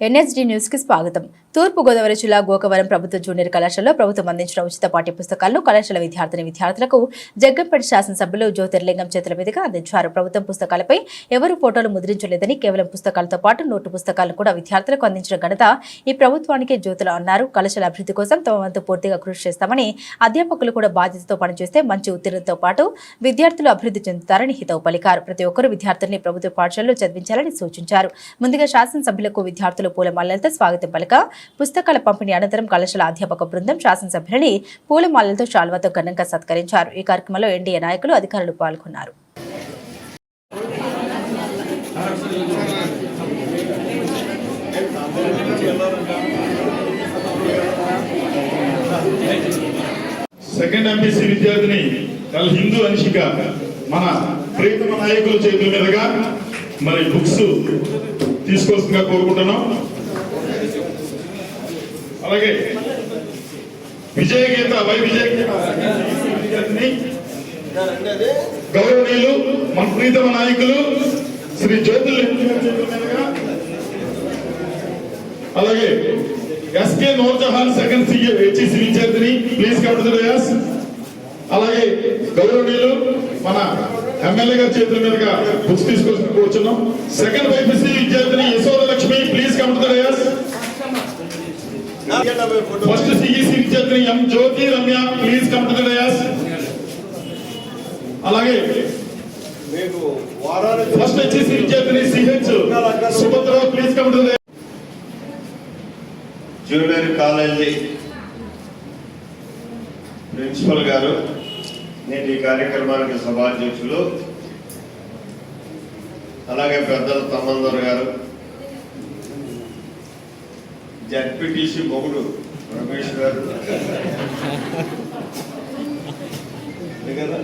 NSD న్యూస్కి స్వాగతం. తూర్పు గోదావరి జిల్లా గోకవరం ప్రభుత్వ జూనియర్ కళాశాలలో ప్రభుత్వం అందించిన ఉచిత పాఠ్య పుస్తకాలను కళాశాల విద్యార్థిని విద్యార్థులకు జగ్గంపేట శాసనసభ్యులు జ్యోతిర్లింగం చేతుల మీదుగా అందించారు. ప్రభుత్వం పుస్తకాలపై ఎవరు ఫోటోలు ముద్రించలేదని కేవలం పుస్తకాలతో పాటు నోటు పుస్తకాలను కూడా విద్యార్థులకు అందించిన ఘనత ఈ ప్రభుత్వానికి జ్యోతులు అన్నారు. కళాశాల అభివృద్ధి కోసం తమ వంతు పూర్తిగా కృషి చేస్తామని అధ్యాపకులు కూడా బాధ్యతతో పనిచేస్తే మంచి ఉత్తీర్ణతో పాటు విద్యార్థులు అభివృద్ధి చెందుతారని హితవు పలికారు. ప్రతి ఒక్కరు విద్యార్థుల్ని ప్రభుత్వ పాఠశాలలో చదివించాలని సూచించారు. ముందుగా శాసనసభ్యులకు విద్యార్థులు పూలమాలలతో స్వాగతం పలక పుస్తకాల పంపిణీ అనంతరం కళాశాల అధ్యాపక బృందం శాసనసభ్యులని పూలమాలలతో శాల్వాతో ఘనంగా సత్కరించారు. ఈ కార్యక్రమంలో ఎన్డీఏ నాయకులు అధికారులు పాల్గొన్నారు. సెకండ్ ఎంపీసీ విద్యార్థిని కల్ హిందూ అంశిక మన ప్రియతమ నాయకుల చేతుల మీదుగా మరి బుక్స్ తీసుకోవాల్సిందిగా కోరుకుంటున్నాం? అలాగే. విజయ గీత వై విజయ? గౌరవనీయులు మన ప్రీతమ నాయకులు శ్రీ జ్యోతుల అలాగే SK Noorjahan second CA HEC విద్యార్థిని ప్లీజ్ కమ్ టు అలాగే గౌరవనీయులు మన ఎమ్మెల్యే గారి చేతుల మీదుగా బుక్స్ తీసుకొని కూర్చున్నాం. సెకండ్ బైపీసీ విద్యార్థిని Yashoda Lakshmi please come to first CEC విద్యార్థిని M Jyothi Ramya please come to అలాగే మీకు వారానికి ఫస్ట్ వచ్చేసి విద్యార్థిని CH Subhadra please come to junior college principal గారు నేటి ఈ కార్యక్రమానికి సభాధ్యక్షులు అలాగే పెద్దల తమ్మందర్ గారు జడ్పీటీసీ మొగుడు రమేష్ గారు. కదా?